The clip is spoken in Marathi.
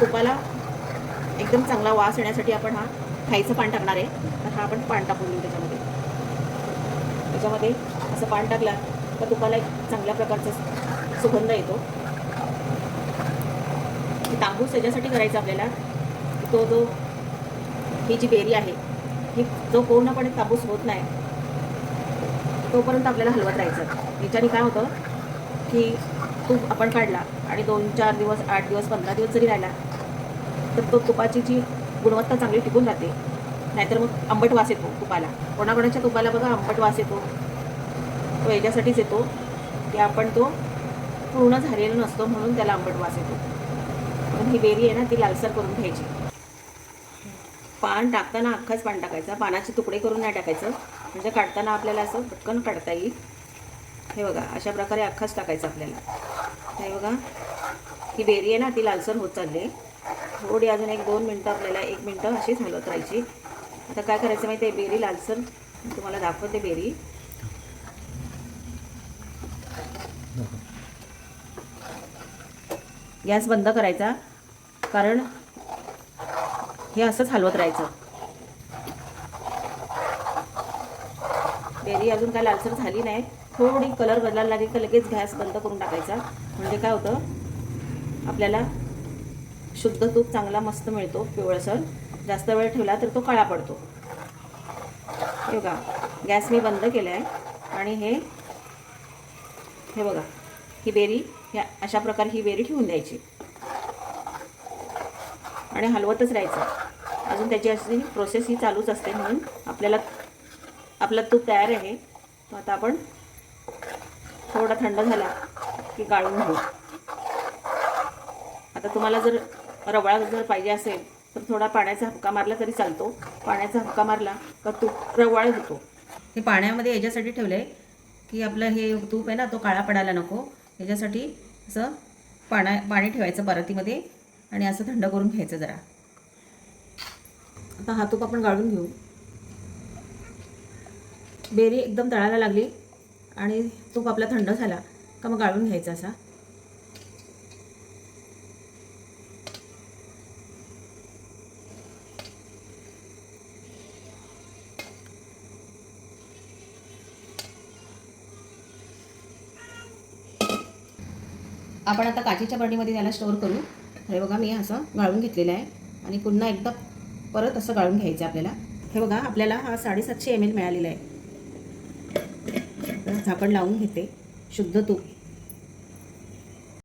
तुपाला एकदम चांगला वास येण्यासाठी आपण हा खायचं पान टाकणार आहे. तर हा आपण पान टाकून देऊ त्याच्यामध्ये. त्याच्यामध्ये असं पान टाकला तर तुपाला एक चांगल्या प्रकारचा सुगंध येतो. तांबूस त्याच्यासाठी करायचा आपल्याला तो जो ही जी बेरी आहे ही जो पूर्णपणे तांबूस होत नाही तोपर्यंत आपल्याला हलवत राहायचं. याच्याने काय होतं की तूप आपण काढला आणि दोन चार दिवस आठ दिवस पंधरा दिवस जरी राहिला तर तो तुपाची जी गुणवत्ता चांगली टिकून राहते. नाहीतर मग आंबट वास येतो तुपाला. कोणाकोणाच्या तुपाला बघा आंबट वास येतो. तो याच्यासाठीच येतो की आपण तो पूर्ण झालेला नसतो म्हणून त्याला आंबट वास येतो. पण ही बेरी आहे ना ती लालसर करून घ्यायची. पान टाकताना अख्खाच पान टाकायचं. पानाचे तुकडे करून नाही टाकायचं. म्हणजे काढताना आपल्याला असं पटकन काढता येईल. हे बघा अशा प्रकारे अख्खाच टाकायचं आपल्याला. हे बघा ही बेरी आहे ना ती लालसर होत चालली आहे. थोडी अजून एक दोन मिनटं आपल्याला एक मिनटं अशीच हलवत राहायची. आता काय करायचं माहिती आहे? बेरी लालसर. तुम्हाला दाखवते बेरी. गॅस बंद करायचा. कारण हे असंच हलवत राहायचं. बेरी अजून काय लालसर झाली नाही. थोडी कलर बदलायला लागेल तर लगेच गॅस बंद करून टाकायचा. म्हणजे काय होतं? आपल्याला शुद्ध तूप चांगला मस्त मिळतो पिवळसर जास्त वेळ ठेवला तर तो काळा पडतो. हे बघा गॅस मी बंद केला आहे आणि हे हे बघा ही बेरी ह्या अशा प्रकारे ही बेरी ठेवून द्यायची. आणि हलवतच राहायचं. अजून त्याची अशी प्रोसेस ही चालूच असते म्हणून आपल्याला आपला तूप तयार आहे. तो आता आपण थोडा थंड झाला की गाळून घेऊ. आता तुम्हाला जर रवळा जर पाहिजे असेल तर थोडा पाण्याचा हपका मारला तरी चालतो. पाण्याचा हपका मारला का तूप रवाळ होतो. हे पाण्यामध्ये याच्यासाठी ठेवलं आहे की आपलं हे तूप आहे ना तो काळा पडायला नको. याच्यासाठी असं पाण्या पाणी ठेवायचं परतीमध्ये आणि असं थंड करून घ्यायचं जरा. आता हा तूप आपण गाळून घेऊ. बेरी एकदम तळायला लागली आणि तूप आपला थंड झाला का मग गाळून घ्यायचा असा. आपण आता काचेच्या बरणीमध्ये त्याला स्टोअर करू. हे बघा मी असं गाळून घेतलेलं आहे. आणि पुन्हा एकदा परत असं गाळून घ्यायचं आपल्याला. हे बघा आपल्याला हा साडेसातशे एम एल मिळालेला आहे. झाकण लावून घेते. शुद्ध तूप.